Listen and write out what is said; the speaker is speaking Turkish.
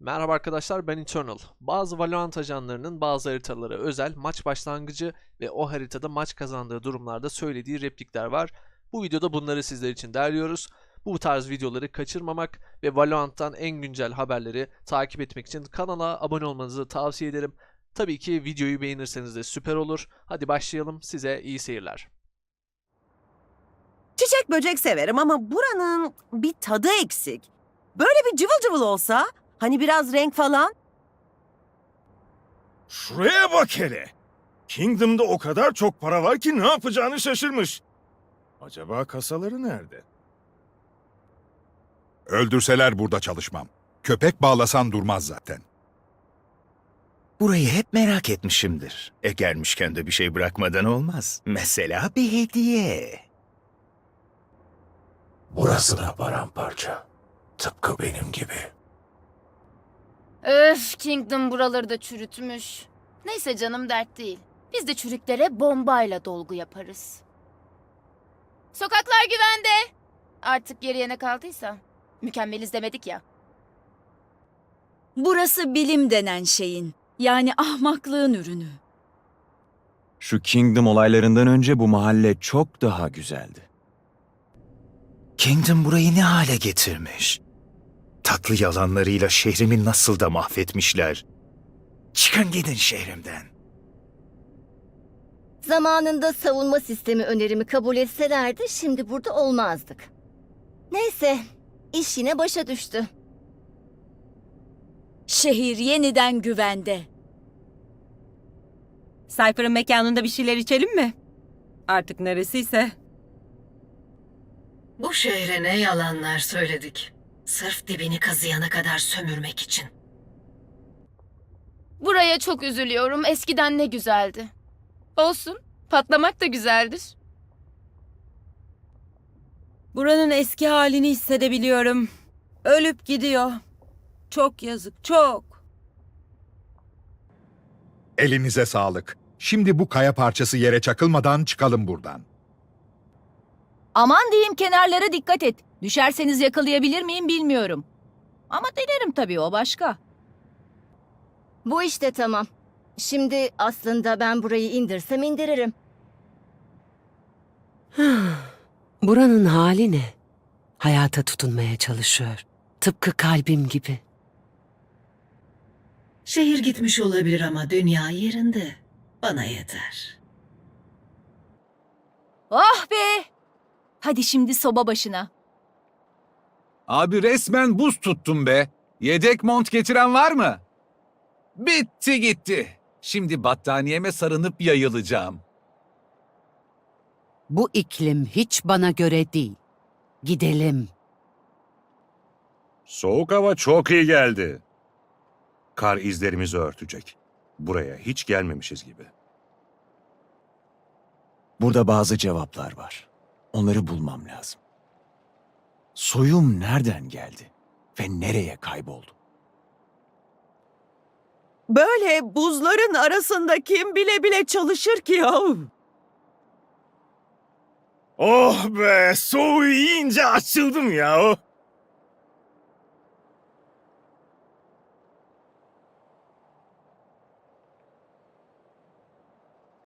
Merhaba arkadaşlar ben Eternal. Bazı Valorant ajanlarının bazı haritalara özel maç başlangıcı ve o haritada maç kazandığı durumlarda söylediği replikler var. Bu videoda bunları sizler için derliyoruz. Bu tarz videoları kaçırmamak ve Valorant'tan en güncel haberleri takip etmek için kanala abone olmanızı tavsiye ederim. Tabii ki videoyu beğenirseniz de süper olur. Hadi başlayalım. Size iyi seyirler. Çiçek böcek severim ama buranın bir tadı eksik. Böyle bir cıvıl cıvıl olsa, hani biraz renk falan. Şuraya bak hele. Kingdom'da o kadar çok para var ki ne yapacağını şaşırmış. Acaba kasaları nerede? Öldürseler burada çalışmam. Köpek bağlasan durmaz zaten. Burayı hep merak etmişimdir. E gelmişken de bir şey bırakmadan olmaz. Mesela bir hediye. Burası da paramparça. Tıpkı benim gibi. Öf, Kingdom buraları da çürütmüş. Neyse canım dert değil. Biz de çürüklere bombayla dolgu yaparız. Sokaklar güvende. Artık geriye ne kaldıysa. Mükemmeliz demedik ya. Burası bilim denen şeyin, yani ahmaklığın ürünü. Şu Kingdom olaylarından önce bu mahalle çok daha güzeldi. Kingdom burayı ne hale getirmiş? Tatlı yalanlarıyla şehrimi nasıl da mahvetmişler. Çıkın gidin şehrimden. Zamanında savunma sistemi önerimi kabul etselerdi şimdi burada olmazdık. Neyse, iş yine başa düştü. Şehir yeniden güvende. Cypher'ın mekanında bir şeyler içelim mi? Artık neresiyse. Bu şehre ne yalanlar söyledik. Sırf dibini kazıyana kadar sömürmek için. Buraya çok üzülüyorum. Eskiden ne güzeldi. Olsun. Patlamak da güzeldir. Buranın eski halini hissedebiliyorum. Ölüp gidiyor. Çok yazık, çok. Elinize sağlık. Şimdi bu kaya parçası yere çakılmadan çıkalım buradan. Aman diyeyim kenarlara dikkat et. Düşerseniz yakalayabilir miyim bilmiyorum. Ama denerim tabii o başka. Bu işte tamam. Şimdi aslında ben burayı indirsem indiririm. Buranın hali ne? Hayata tutunmaya çalışıyor. Tıpkı kalbim gibi. Şehir gitmiş olabilir ama dünya yerinde. Bana yeter. Ah be! Hadi şimdi soba başına. Abi resmen buz tuttum be. Yedek mont getiren var mı? Bitti gitti. Şimdi battaniyeme sarınıp yayılacağım. Bu iklim hiç bana göre değil. Gidelim. Soğuk hava çok iyi geldi. Kar izlerimizi örtecek. Buraya hiç gelmemişiz gibi. Burada bazı cevaplar var. Onları bulmam lazım. Soyum nereden geldi ve nereye kayboldu? Böyle buzların arasında kim bile bile çalışır ki ya? Oh be, soğuğu yiyince açıldım ya.